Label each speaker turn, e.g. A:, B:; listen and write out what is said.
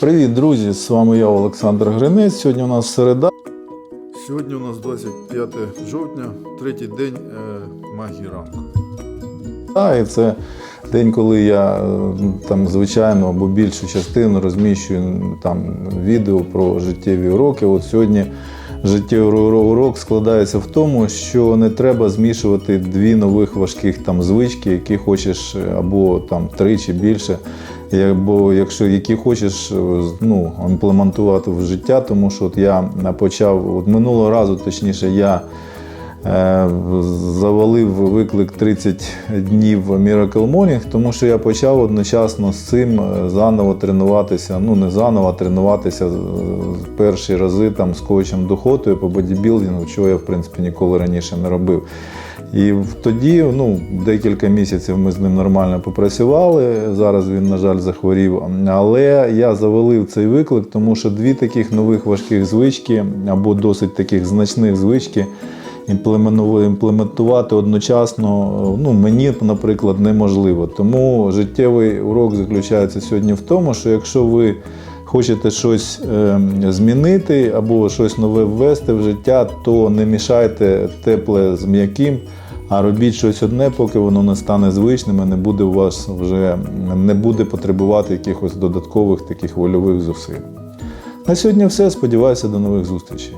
A: Привіт, друзі! З вами я, Олександр Гринець. Сьогодні у нас середа. Сьогодні у нас 25 жовтня, третій день е, магії ранку. А, і це день, коли я е, там, звичайно, або більшу частину розміщую там відео про життєві уроки. От сьогодні життєвий уро- урок складається в тому, що не треба змішувати дві нових важких там звички, які хочеш, е, або там три чи більше. Або якщо які хочеш е, ну, імплементувати в життя, тому що от я почав от минулого разу, точніше, я завалив виклик 30 днів Miracle Morning, тому що я почав одночасно з цим е, заново тренуватися. Ну не заново а тренуватися е, перші рази там з коучем дохотою по бодібілдингу, чого я в принципі ніколи раніше не робив. І тоді, ну, декілька місяців ми з ним нормально попрацювали. Зараз він, на жаль, захворів. Але я завалив цей виклик, тому що дві таких нових важких звички або досить таких значних звички імплементувати одночасно, ну, мені, наприклад, неможливо. Тому життєвий урок заключається сьогодні в тому, що якщо ви хочете щось е, змінити або щось нове ввести в життя, то не мішайте тепле з м'яким, а робіть щось одне, поки воно не стане звичним, і не буде у вас вже не буде потребувати якихось додаткових таких вольових зусиль. На сьогодні все. Сподіваюся, до нових зустрічей.